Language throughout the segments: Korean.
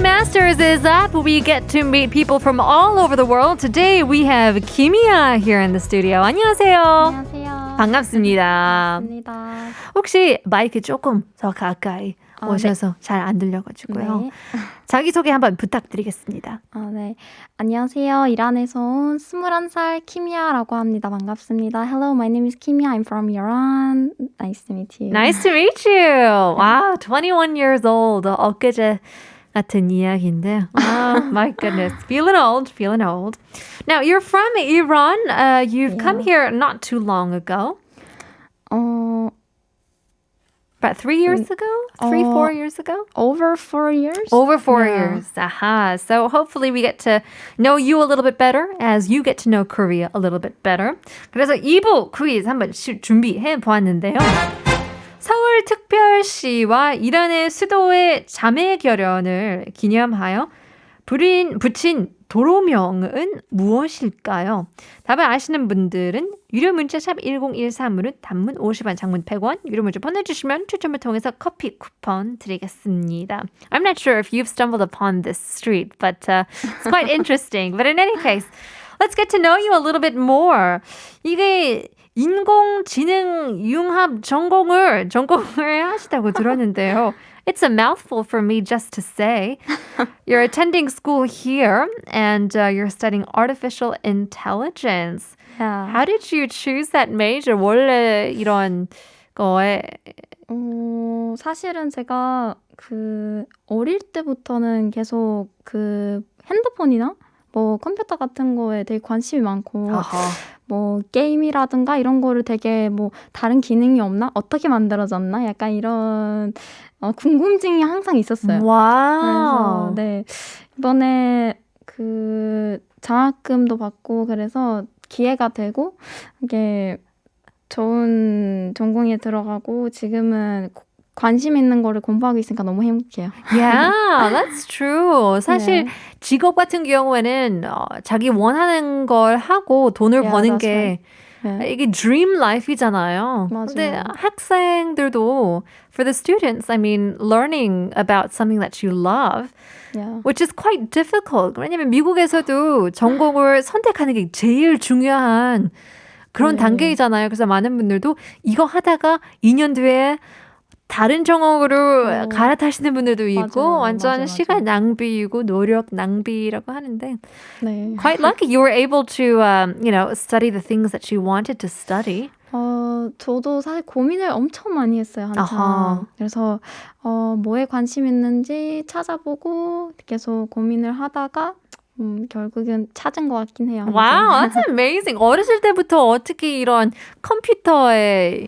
Masters is up. We get to meet people from all over the world. Today we have Kimia here in the studio. 안녕하세요. 안녕하세요. 반갑습니다. 반갑습니다. 혹시 마이크 조금 더 가까이 아, 오셔서 잘안 들려가지고요. 네. 자기소개 한번 부탁드리겠습니다. 아, 네. 안녕하세요. 이란에서 온 21살 키미아라고 합니다. 반갑습니다. Hello, my name is Kimia. I'm from Iran. Nice to meet you. Nice to meet you. Wow, 21 years old. 엊그제 같은 이야기인데. Oh, my goodness. Feeling old, feeling old. Now, you're from Iran. Uh, you've come Yeah. here not too long ago. 어, About three years ago? Three, 어, four years ago? over four years? Over four Yeah. years. Aha. So hopefully we get to know you a little bit better as you get to know Korea a little bit better. 그래서 2부 퀴즈 한번 시- 준비해 보았는데요. 서울 특별시와 이란의 수도의 자매 결연을 기념하여 부린, 붙인 도로명은 무엇일까요? 답을 아시는 분들은 유료 문자샵 1013으로 단문 50원, 장문 100원, 유료 문자 보내주시면 추첨을 통해서 커피 쿠폰 드리겠습니다. I'm not sure if you've stumbled upon this street, but uh, it's quite interesting. But in any case, let's get to know you a little bit more. 이게 인공지능 융합 전공을 전공을 하시다고 들었는데요. It's a mouthful for me just to say. You're attending school here and uh, you're studying artificial intelligence. Yeah. How did you choose that major? 원래 이런 거에 어, 사실은 제가 그 어릴 때부터는 계속 그 핸드폰이나 뭐 컴퓨터 같은 거에 되게 관심이 많고 아하. 뭐 게임이라든가 이런 거를 되게 뭐 다른 기능이 없나 어떻게 만들어졌나 약간 이런 어, 궁금증이 항상 있었어요. 와우. 그래서 네 이번에 그 장학금도 받고 그래서 기회가 되고 이게 좋은 전공에 들어가고 지금은 고- 관심 있는 거를 공부하고 있으니까 너무 행복해요. Yeah, that's true. 사실 네. 직업 같은 경우에는 어, 자기 원하는 걸 하고 돈을 Yeah, 버는 게 네. 이게 dream life이잖아요. 맞아요. 근데 학생들도 for the students, I mean, learning about something that you love, Yeah. which is quite difficult. 왜냐면 미국에서도 전공을 선택하는 게 제일 중요한 그런 네. 단계이잖아요. 그래서 많은 분들도 이거 하다가 2년 뒤에 다른 전공으로 어. 갈아타시는 분들도 있고 맞아요. 완전 맞아, 시간 맞아. 낭비이고 노력 낭비라고 하는데 네. quite lucky you were able to um, you know study the things that you wanted to study. 어, 저도 사실 고민을 엄청 많이 했어요, 한참. 아하. 그래서, 어, 뭐에 관심 있는지 찾아보고 계속 고민을 하다가, 음, 결국은 찾은 것 같긴 해요. 항상. Wow, that's amazing. 어렸을 때부터 어떻게 이런 컴퓨터에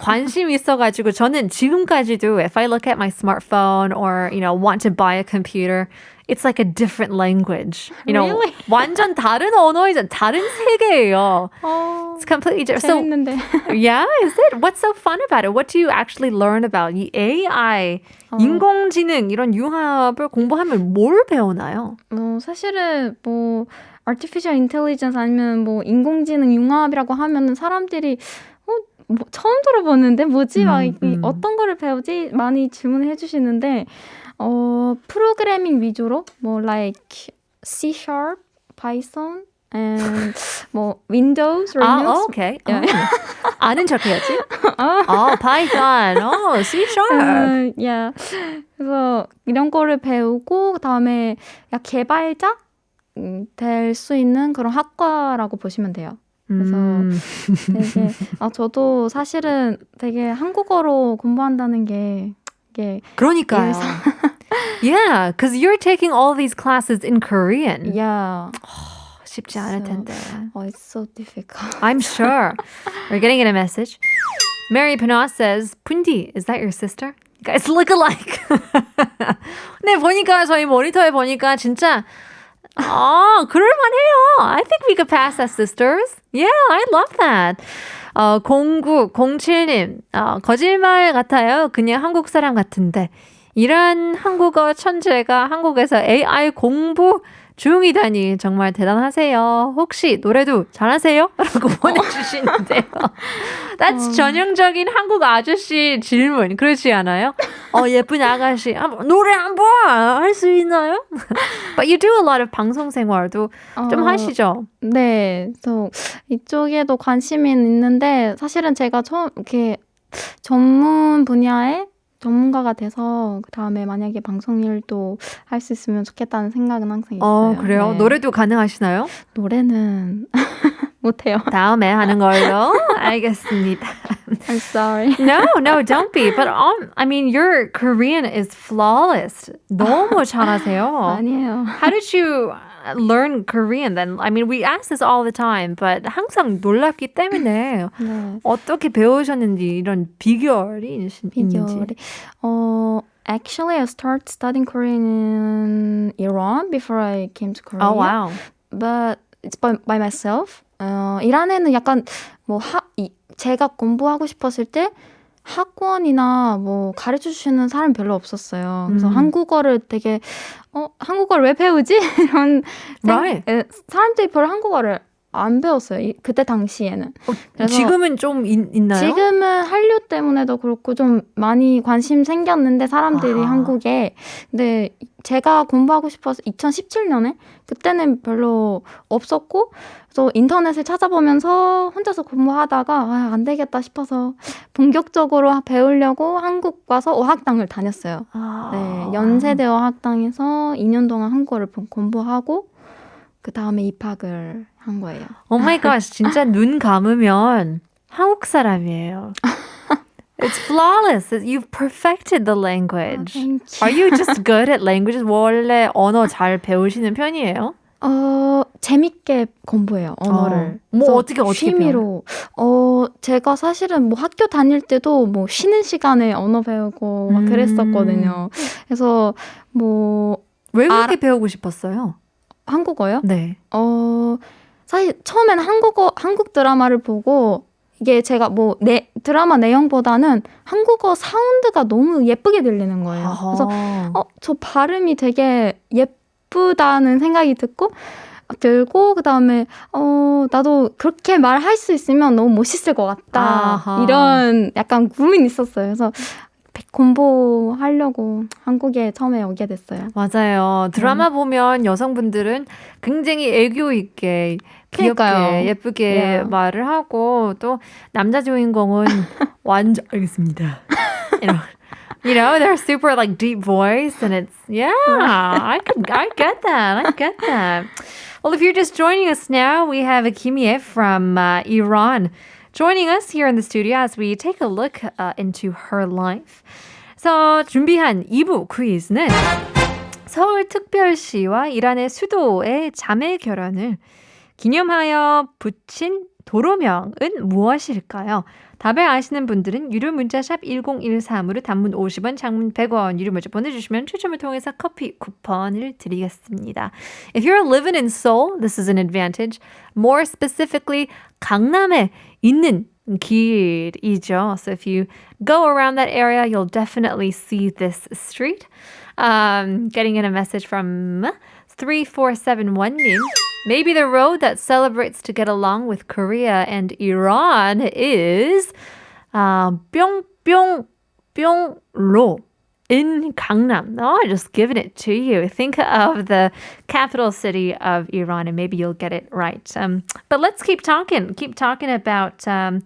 관심이 있어가지고 저는 지금까지도 if I look at my smartphone or you know want to buy a computer, it's like a different language. You know, Really? 완전 다른 언어이잖아. 다른 세계예요. 어, It's completely different. So 재밌는데. yeah, is it? What's so fun about it? What do you actually learn about 이 AI, 인공지능 이런 융합을 공부하면 뭘 배우나요? 어, 사실은 뭐, artificial intelligence 아니면 뭐, 인공지능 융합이라고 하면은 사람들이, 어, 뭐, 처음 들어보는데? 뭐지? 막, 이- 음. 어떤 거를 배우지? 많이 질문을 해주시는데, 어, 프로그래밍 위주로, 뭐, like, C sharp, Python, and 뭐, Windows, 아, Linux. 어, 오케이. 어. 아는 척해야지. 어, 파이썬, 어, C sharp. 음, yeah. 그래서 이런 거를 배우고 그다음에 야 개발자 음, 될수 있는 그런 학과라고 보시면 돼요. 그래서 음. 되게 아 저도 사실은 되게 한국어로 공부한다는 게 이게 그러니까요. yeah, because you're taking all these classes in Korean. yeah, 쉽지 않을 So- 텐데. oh, it's so difficult. I'm sure. We're getting in a message. Mary Pinot says, Pundi, is that your sister? You guys look alike. 근데 보니까 저희 모니터에 보니까 진짜 아, 그럴만해요. I think we could pass as sisters. Yeah, I love that. 어, 0907님, 어, 거짓말 같아요. 그냥 한국 사람 같은데. 이런 한국어 천재가 한국에서 AI 공부 중이다니 정말 대단하세요. 혹시 노래도 잘하세요? 라고 보내주시는데요. That's 어. 전형적인 한국 아저씨 질문 그렇지 않아요? 어 예쁜 아가씨 아, 노래 한번 할 수 있나요? But you do a lot of 방송 생활도 좀 어, 하시죠? 네, 저 이쪽에도 관심이 있는데 사실은 제가 처음 이렇게 전문 분야의 전문가가 돼서 그 다음에 만약에 방송 일도 할 수 있으면 좋겠다는 생각은 항상 있어요. 어 그래요? 네. 노래도 가능하시나요? 노래는 못해요. 다음에 하는 걸로 알겠습니다. I'm sorry. No, no, don't be. But um, I mean, your Korean is flawless. 너무 잘하세요. 아니에요. How did you learn Korean then? I mean, we ask this all the time, but 항상 놀랍기 때문에 네. 어떻게 배우셨는지 이런 비결이. 비결이 어 actually I started studying Korean in Iran before I came to Korea. Oh wow. but it's by, by myself. 어, 이란에는 약간 뭐 하, 이, 제가 공부하고 싶었을 때 학원이나 뭐 가르쳐 주시는 사람이 별로 없었어요. 그래서 음. 한국어를 되게 어 한국어를 왜 배우지 이런 생- Right. 에, 사람들이 별로 한국어를 안 배웠어요. 이, 그때 당시에는. 그래서 지금은 좀 있, 있나요? 지금은 한류 때문에도 그렇고 좀 많이 관심 생겼는데 사람들이 아. 한국에 근데 제가 공부하고 싶어서 2017년에 그때는 별로 없었고 그래서 인터넷을 찾아보면서 혼자서 공부하다가 아, 안 되겠다 싶어서 본격적으로 배우려고 한국 와서 어학당을 다녔어요. 아. 네, 연세대 어학당에서 2년 동안 한국어를 본- 공부하고 그 다음에 입학을 한 거예요. Oh my gosh, 진짜 눈 감으면 한국 사람이에요. It's flawless. You've perfected the language. Thank you. Are you just good at languages? 원래 언어 잘 배우시는 편이에요? 어 재밌게 공부해요 언어를. 어. 뭐 어떻게 어떻게 취미로 어 제가 사실은 뭐 학교 다닐 때도 뭐 쉬는 시간에 언어 배우고 막 음. 그랬었거든요. 그래서 뭐 왜 그렇게 알아- 배우고 싶었어요? 한국어요? 네. 어 사실 처음에는 한국어 한국 드라마를 보고 이게 제가 뭐 내 드라마 내용보다는 한국어 사운드가 너무 예쁘게 들리는 거예요. 그래서 어, 저 발음이 되게 예쁘다는 생각이 듣고 들고 그다음에 어 나도 그렇게 말할 수 있으면 너무 멋있을 것 같다 아하. 이런 약간 꿈이 있었어요 그래서 공부하려고 한국에 처음에 오게 됐어요 맞아요. 드라마 음. 보면 여성분들은 굉장히 애교 있게 귀엽게 그러니까요. 예쁘게 예. 말을 하고 또 남자 주인공은 완전 알겠습니다. You know, you know, they're super like deep voice and it's yeah, I can I get that. I get that. Well, if you're just joining us now, we have Akimie from uh, Iran joining us here in the studio as we take a look uh, into her life. 그래서 준비한 2부 퀴즈는 서울특별시와 이란의 수도의 자매 결연을 기념하여 붙인 도로명은 무엇일까요? 답을 아시는 분들은 유료 문자샵 1013으로 단문 50원, 장문 100원 유료 문자 보내주시면 추첨을 통해서 커피 쿠폰을 드리겠습니다. If you're living in Seoul, this is an advantage. More specifically, 강남에 있는 길이죠. So if you go around that area, you'll definitely see this street. Um, getting in a message from 3471님. Maybe the road that celebrates to get along with Korea and Iran is uh, 뿅뿅뿅로 in Gangnam. No, I just given it to you. Think of the capital city of Iran, and maybe you'll get it right. Um, but let's keep talking. Keep talking about. Um,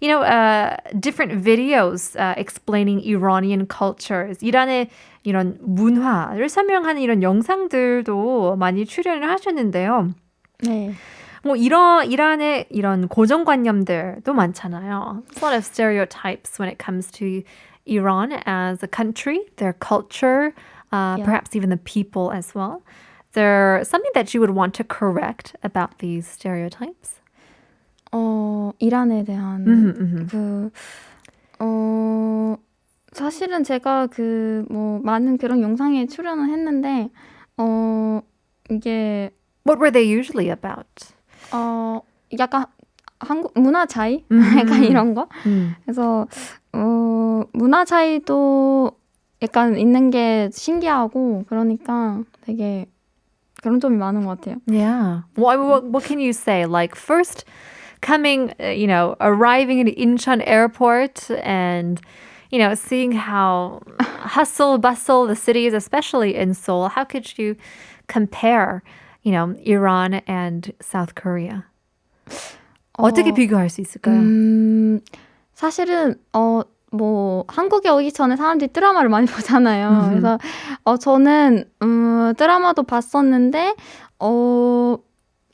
you know, uh, different videos uh, explaining Iranian cultures. 이란의 이런 문화를 설명하는 이런 영상들도 많이 출연을 하셨는데요. 네 뭐 이런 이란의 이런 고정관념들도 많잖아요. A lot of stereotypes when it comes to Iran as a country, their culture, uh, Yeah. perhaps even the people as well. Is there something that you would want to correct about these stereotypes? 어 이란에 대한 음, 음. 그, 어, 사실은 제가 그, 뭐, 많은 그런 영상에 출연을 했는데, 어, 이게, What were they usually about? 어, 약간 한국, 문화 차이? 음. 약간 이런 거? 음. 그래서, 어, 문화 차이도 약간 있는 게 신기하고, 그러니까 되게 그런 점이 많은 것 같아요. Yeah. What, what, what can you say? Like, first coming, uh, you know, arriving in Incheon airport and, you know, seeing how hustle bustle the city is, especially in Seoul. How could you compare, you know, Iran and South Korea? 어떻게 비교할 수 있을까요? 음, 사실은 어. 뭐 한국에 오기 전에 사람들이 드라마를 많이 보잖아요. 음흠. 그래서 어 저는 음 드라마도 봤었는데 어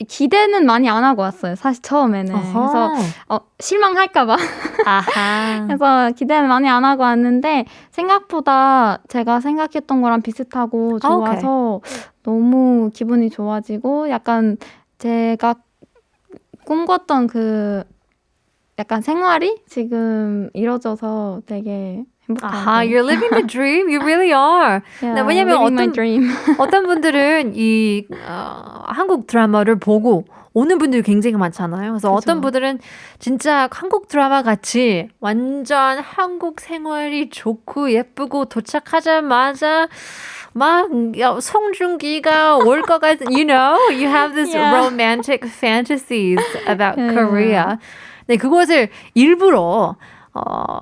기대는 많이 안 하고 왔어요. 사실 처음에는. 그래서 어허. 어 실망할까 봐. 아하. 그래서 기대는 많이 안 하고 왔는데 생각보다 제가 생각했던 거랑 비슷하고 아. 좋아서 너무 기분이 좋아지고 약간 제가 꿈꿨던 그 약간 생활이 지금 이뤄져서 되게 아하, you're living the dream. You really are. yeah, 네, 왜냐면 living my 어떤- dream. 어떤 분들은 이 어, 한국 드라마를 보고 오는 분들이 굉장히 많잖아요. 그래서 그죠. 어떤 분들은 진짜 한국 드라마 같이 완전 한국 생활이 좋고 예쁘고 도착하자마자 막 야, 송중기가 올 것 같은 you know you have this Yeah. romantic fantasies about. Korea. 네 그것을 일부러 어,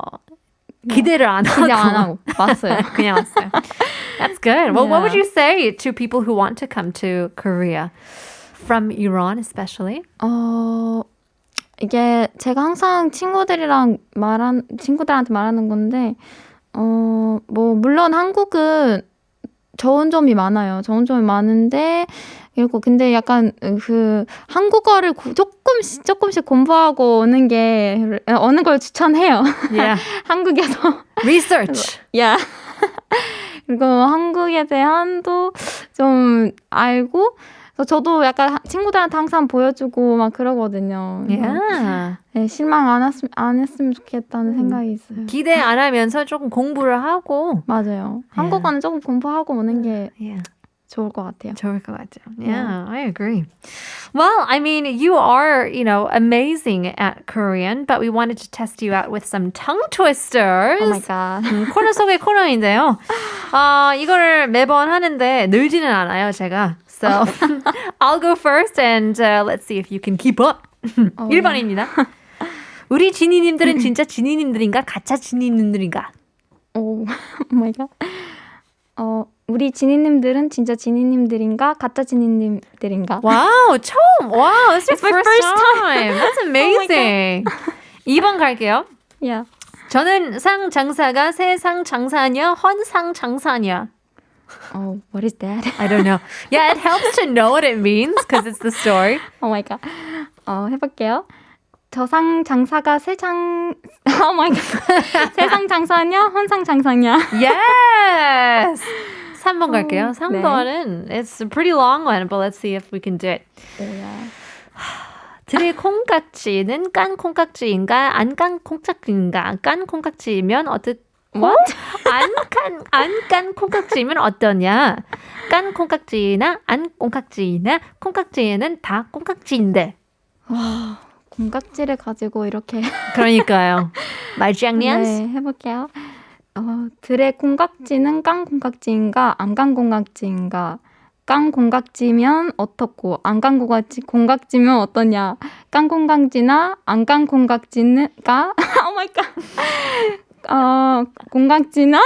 기대를 안 하고 기대 안 하고 왔어요. 그냥 왔어요. That's good. Well, what would Yeah. you say to people who want to come to Korea from Iran, especially? 어, 이게 제가 항상 친구들이랑 말한, 친구들한테 말하는 건데, 어, 뭐, 물론 한국은 좋은 점이 많아요. 좋은 점이 많은데, 그리고 근데 약간 그 한국어를 고- 조금씩, 조금씩 공부하고 오는 게, 어느 걸 추천해요. Yeah. 한국에서. Research. 야. 그리고 한국에 대한 도 좀 알고, 저도 약간 하- 친구들한테 항상 보여주고 막 그러거든요. Yeah. 네, 실망 안, 했으면, 안 했으면 좋겠다는 생각이 있어요. 기대 안 하면서 조금 공부를 하고. 맞아요. 한국어는 조금 공부하고 오는 게 Yeah. 좋을 것 같아요. 좋을 것 같아요. Yeah, I agree. Well, I mean, you are, you know, amazing at Korean, but we wanted to test you out with some tongue twisters. Oh my god. 음, 코너 속의 코너인데요. 아, 이거를 매번 하는데 늘지는 않아요, 제가. So, I'll go first and uh, let's see if you can keep up. 어, 1번입니다. 우리 지니님들은 진짜 지니님들인가? 가짜 지니님들인가? 오, 오 마이 갓. 어, 우리 지니님들은 진짜 지니님들인가? 가짜 지니님들인가? 와우, 처음! 와우, this is my first first time. That's amazing. 2번 갈게요. 야. 저는 상 장사가 세상 장사냐, 헌상 장사냐. 어, what is that? I don't know. Yeah, it helps to know what it means because it's the story. 오 마이 갓. 어, 해볼게요. 저상 장사가 세상 오 마이 갓. 세상 장사냐? 헌상 장사냐? Yes. 3번 갈게요. 어, 3번은 it's a pretty long one, but let's see if we can do it. 들의 콩깍지는 깐 콩깍지인가 안 깐 콩깍지인가 깐 콩깍지이면 어떻 What? 안깐 안깐 콩깍지면 어떠냐 깐 콩깍지나 안 콩깍지나 콩깍지에는 다 콩깍지인데 공각지를 가지고 이렇게 그러니까요 말장난 네, 해볼게요. 어, 들의 콩깍지는 깡 콩깍지인가 안깡 콩깍지인가? 깡 콩깍지면 어떻고 안깡 콩깍지 콩깍지면 어떠냐? 깡 콩깍지나 안깡 콩깍지는가? 오 마이 갓. 어, 콩깍지나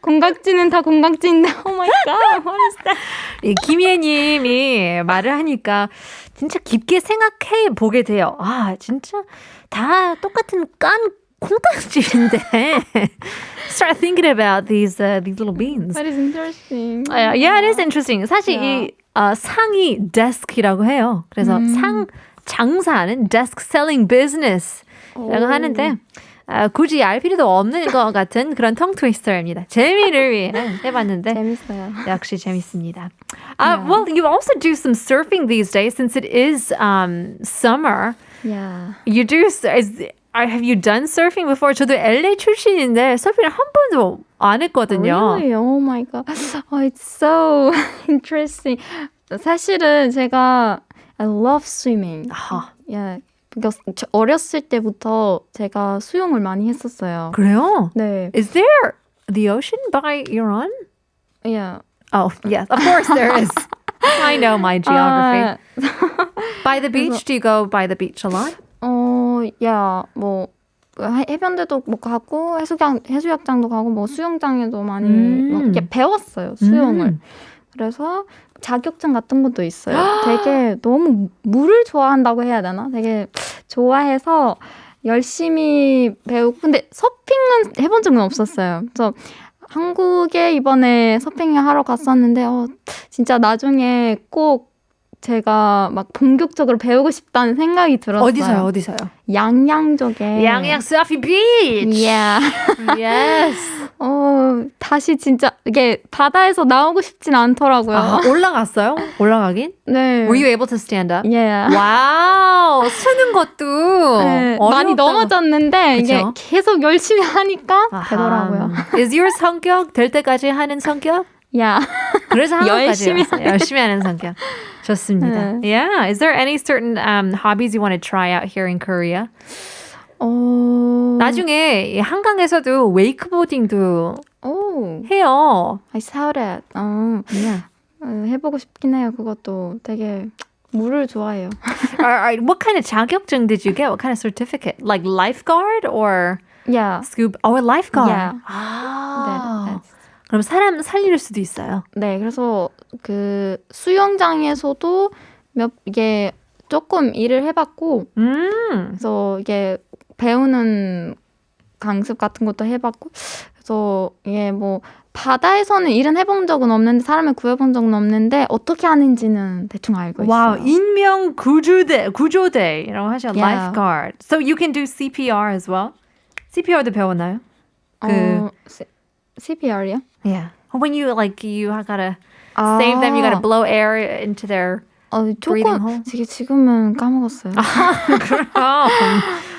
콩깍지는 다 콩깍지인데 오 마이 갓. 이 김예 님이 말을 하니까 진짜 깊게 생각해 보게 돼요. 아 진짜 다 똑같은 깐 콩깍지인데. Start thinking about these uh, these little beans. That is interesting. Uh, yeah, it is interesting. 사실 Yeah. 이 어, 상이 desk이라고 해요. 그래서 음. 상 장사는 desk selling business라고 오. 하는데 아, 굳이 알 필요도 없는 것 같은 그런 tongue twister입니다. 재미를 위해 해봤는데 재밌어요. 역시 재밌습니다. Uh, Yeah. Well, you also do some surfing these days since it is um, summer. Yeah. You do. Is, are, have you done surfing before? 저도 LA 출신인데 서핑을 한 번도 안 했거든요. Really? Oh my god. Oh, it's so interesting. 사실은 제가 I love swimming. 아하, Yeah. 그러니까 저- 어렸을 때부터 제가 수영을 많이 했었어요. 그래요? 네. Is there the ocean by Iran? Yeah. Oh, yes, of course there is. I know my geography. 아, by the beach, do you go by the beach a lot? 어, 야, 뭐 해- 해변대도 뭐 가고 해수욕장 해수욕장도 가고 뭐 수영장에도 많이 음. 뭐 배웠어요 수영을. 음. 그래서 자격증 같은 것도 있어요. 되게 너무 물을 좋아한다고 해야 되나? 되게 좋아해서 열심히 배우고 근데 서핑은 해본 적은 없었어요. 그래서 한국에 이번에 서핑을 하러 갔었는데 어, 진짜 나중에 꼭 제가 막 본격적으로 배우고 싶다는 생각이 들었어요. 어디서요? 어디서요? 양양 쪽에. 양양 Surfy Beach. Yeah. Yes. 어, 다시 진짜 이게 바다에서 나오고 싶진 않더라고요. 아, 올라갔어요? 올라가긴? 네. Were you able to stand up? Yeah. 와우, 쓰는 것도 네. 많이 넘어졌는데 이게 그쵸? 계속 열심히 하니까 아하. 되더라고요. Is your 성격 될 때까지 하는 성격? 야, 그래서 한국까지 열심히 왔어요. 열심히 하는 성격. 좋습니다. Yeah. Is there any certain um, hobbies you want to try out here in Korea? 어, 나중에 이 한강에서도 웨이크보딩도 오, 해요. I saw that. 어, Yeah. 어, 해보고 싶긴 해요. 그것도 되게 물을 좋아해요. Are- what kind of 자격증 did you get? What kind of certificate? Like lifeguard or 야, scuba? Oh, a lifeguard. Yeah. 아. 네, 그럼 사람 살릴 수도 있어요. 네, 그래서 그 수영장에서도 몇 이게 조금 일을 해봤고 음. 그래서 이게 배우는 강습 같은 것도 해봤고 그래서 이게 뭐 바다에서는 일은 해본 적은 없는데 사람을 구해본 적은 없는데 어떻게 하는지는 대충 알고 와우, 있어요. 인명 구조대, 구조대라고 하죠. Yeah. Lifeguard. So you can do CPR as well. CPR도 배웠나요? 그 어, CPR이요? Yeah. When you like you gotta 아, save them, you gotta blow air into their. 어, breathing 조금 hole? 지금 지금은 까먹었어요. 그럼.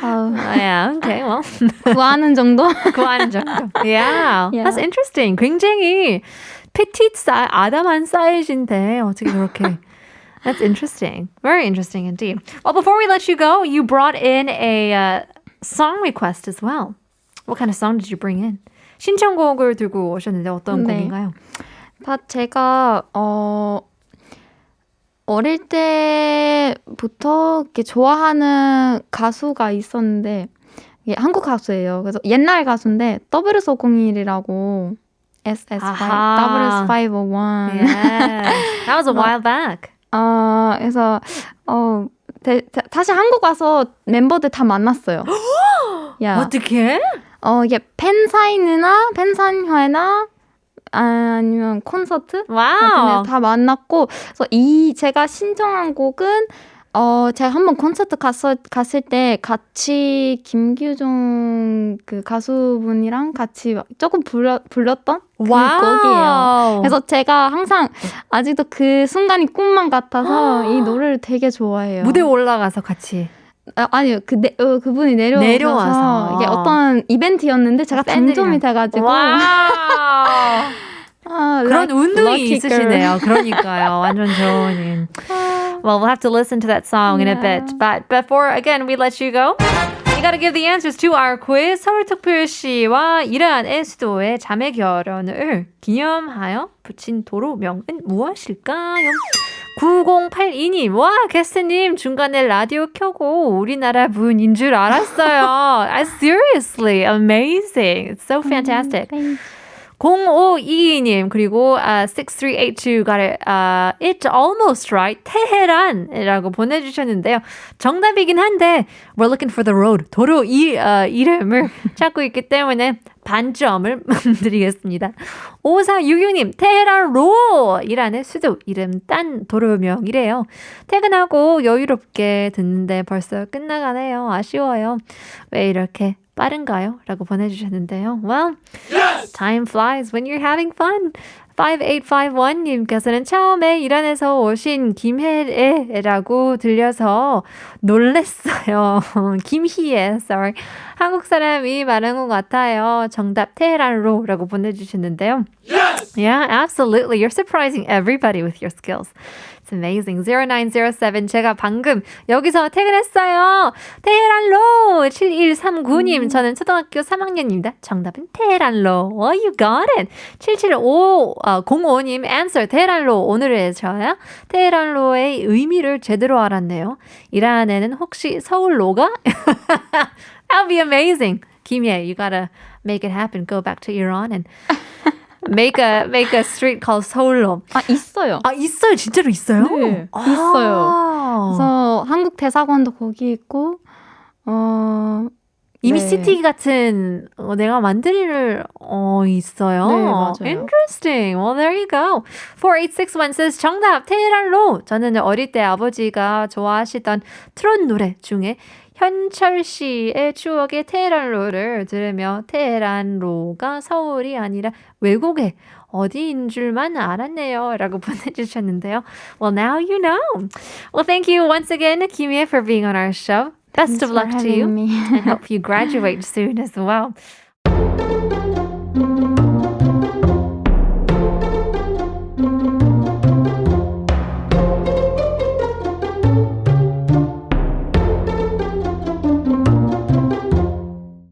아우, yeah. Okay. Well. 구하는 정도? 구하는 정도. Yeah. Yeah. That's interesting. 굉장히 petite 사이, 아담한 사이즈인데 어떻게 그렇게. That's interesting. Very interesting indeed. Well, before we let you go, you brought in a uh, song request as well. What kind of song did you bring in? 신청곡을 들고 오셨는데 어떤 네. 곡인가요? 다 제가 어 어릴 때부터 이렇게 좋아하는 가수가 있었는데 이게 한국 가수예요. 그래서 옛날 가수인데 W401이라고 SS5 아하. WS501 Yeah. That was a while back. 어 그래서 어 대, 대- 다시 한국 와서 멤버들 다 만났어요. 야, 어떻게? 어 이게 팬사인회나 팬사인회나 아니면 콘서트 와우. 데서 다 만났고 그래서 이 제가 신청한 곡은 어 제가 한번 콘서트 갔어, 갔을 때 같이 김규종 그 가수분이랑 같이 막 조금 불러, 불렀던 그 곡이에요. 그래서 제가 항상 아직도 그 순간이 꿈만 같아서 이 노래를 되게 좋아해요. 무대 올라가서 같이. 아, 아니요 그 내, 어, 그분이 내려와서, 내려와서. 이게 어떤 이벤트였는데 제가. 당첨이 돼가지고. 아, 그런 like 운동이. 있으시네요. 그러니까요. 완전 좋은. Well, we'll have to listen to that song in a bit. But before again we let you go, you got to give the answers to our quiz. 서울특별시와 이란의 수도의 자매 결연을 기념하여 붙인 도로명은 무엇일까요? 9082님, 와, 게스트님, 중간에 라디오 켜고 우리나라 분인 줄 알았어요. Ah, seriously, amazing. It's so fantastic. 0522님 그리고 uh, 6382 got it, uh, it almost right 테헤란이라고 보내주셨는데요. 정답이긴 한데 we're looking for the road 도로 이 어, 이름을 찾고 있기 때문에 반점을 드리겠습니다. 5466님 테헤란 로 이란의 수도 이름 딴 도로명이래요. 퇴근하고 여유롭게 듣는데 벌써 끝나가네요. 아쉬워요. 왜 이렇게 빠른가요? 라고 보내주셨는데요. Well, time flies when you're having fun. 5851님께서는 처음에 이란에서 오신 김혜애라고 들려서 놀랬어요. 김희애, sorry. 한국 사람이 말한 것 같아요. 정답 테헤란로 라고 보내주셨는데요. Yeah, absolutely. You're surprising everybody with your skills. It's amazing. 0907 제가 방금 여기서 퇴근했어요. 테헤란로 7139님 저는 초등학교 3학년입니다. 정답은 테헤란로. Oh, you got it. 77505님 answer 테헤란로 오늘의 저야 테헤란로의 의미를 제대로 알았네요. 이란에는 혹시 서울로가? That'd be amazing. 김예, you gotta make it happen. Go back to Iran and make a make a street called 서울로. 아 있어요. 아 있어요, 진짜로 있어요? 네, 아. 있어요. 그래서 한국 대사관도 거기 있고 어 이미 네. 시티 같은 어, 내가 일을 어 있어요. 네, 맞아요. Interesting. Well, there you go. 4861 says 정답 테헤란로. 저는 어릴 때 아버지가 좋아하시던 트롯 노래 중에 현철 씨의 추억의 테헤란로를 들으며 테헤란로가 서울이 아니라 외국에 어디인 줄만 알았네요. 라고 보내주셨는데요. Well, now you know. Well, thank you once again, Kimie, for being on our show. Best thanks of luck to you. me. I hope you graduate soon as well.